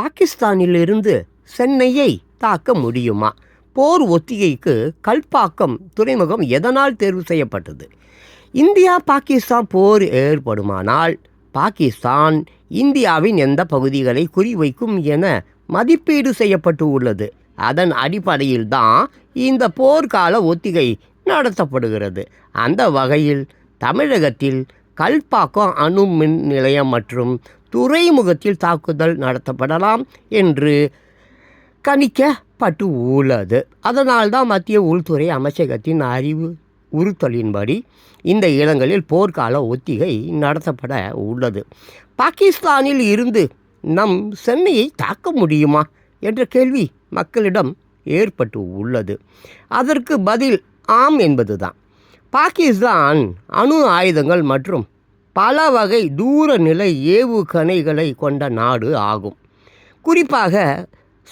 பாகிஸ்தானிலிருந்து சென்னையை தாக்க முடியுமா? போர் ஒத்திகைக்கு கல்பாக்கம் துறைமுகம் எதனால் தேர்வு செய்யப்பட்டது? இந்தியா பாகிஸ்தான் போர் ஏற்படுமானால் பாகிஸ்தான் இந்தியாவின் எந்த பகுதிகளை குறிவைக்கும் என மதிப்பீடு செய்யப்பட்டு உள்ளது. அதன் அடிப்படையில் தான் இந்த போர்க்கால ஒத்திகை நடத்தப்படுகிறது. அந்த வகையில் தமிழகத்தில் கல்பாக்கம் அணு மின் நிலையம் மற்றும் துறைமுகத்தில் தாக்குதல் நடத்தப்படலாம் என்று கணிக்கப்பட்டு உள்ளது அதனால்தான் மத்திய உள்துறை அமைச்சகத்தின் அறிவு உறுத்தலின்படி இந்த இடங்களில் போர்க்கால ஒத்திகை நடத்தப்பட உள்ளது. பாகிஸ்தானில் இருந்து நம் சென்னையை தாக்க முடியுமா என்ற கேள்வி மக்களிடம் ஏற்பட்டு உள்ளது. அதற்கு பதில் ஆம் என்பதுதான். பாகிஸ்தான் அணு ஆயுதங்கள் மற்றும் பல வகை தூர நிலை ஏவுகணைகளை கொண்ட நாடு ஆகும். குறிப்பாக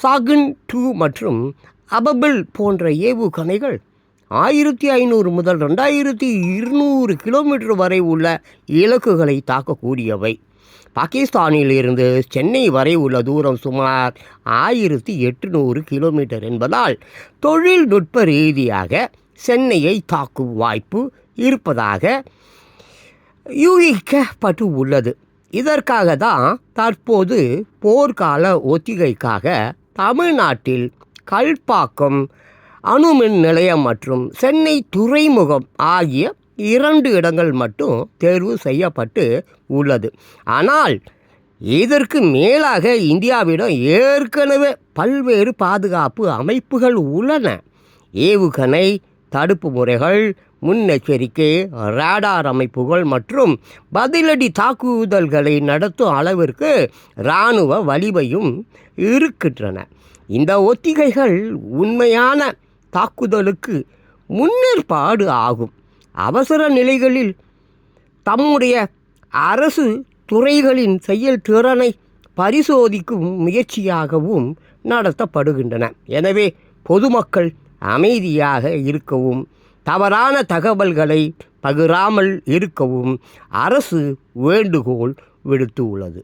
சாகுன் டூ மற்றும் அபபிள் போன்ற ஏவுகணைகள் ஆயிரத்தி ஐநூறு முதல் ரெண்டாயிரத்தி இருநூறு கிலோமீட்டர் வரை உள்ள இலக்குகளை தாக்கக்கூடியவை. பாகிஸ்தானில் இருந்து சென்னை வரை உள்ள தூரம் சுமார் ஆயிரத்தி எட்டுநூறு கிலோமீட்டர் என்பதால் தொழில்நுட்ப ரீதியாக சென்னையை தாக்கும் வாய்ப்பு இருப்பதாக யூகிக்கப்பட்டு உள்ளது இதற்காக தான் தற்போது போர்க்கால ஒத்திகைக்காக தமிழ்நாட்டில் கல்பாக்கம் அணுமின் நிலையம் மற்றும் சென்னை துறைமுகம் ஆகிய இரண்டு இடங்கள் மட்டும் தேர்வு செய்யப்பட்டு உள்ளது. ஆனால் இதற்கு மேலாக இந்தியாவிடம் ஏற்கனவே பல்வேறு பாதுகாப்பு அமைப்புகள் உள்ளன. ஏவுகணை தடுப்பு முறைகள் முன்னெச்சரிக்கை ரேடார் அமைப்புகள் மற்றும் பதிலடி தாக்குதல்களை நடத்தும் அளவிற்கு இராணுவ வலிமையும் இருக்கின்றன. இந்த ஒத்திகைகள் உண்மையான தாக்குதலுக்கு முன்னேற்பாடு ஆகும். அவசர நிலைகளில் தம்முடைய அரசு துறைகளின் செயல்திறனை பரிசோதிக்கும் முயற்சியாகவும் நடத்தப்படுகின்றன. எனவே பொதுமக்கள் அமைதியாக இருக்கவும் தவறான தகவல்களை பகிராமல் இருக்கவும் அரசு வேண்டுகோள் விடுத்து உள்ளது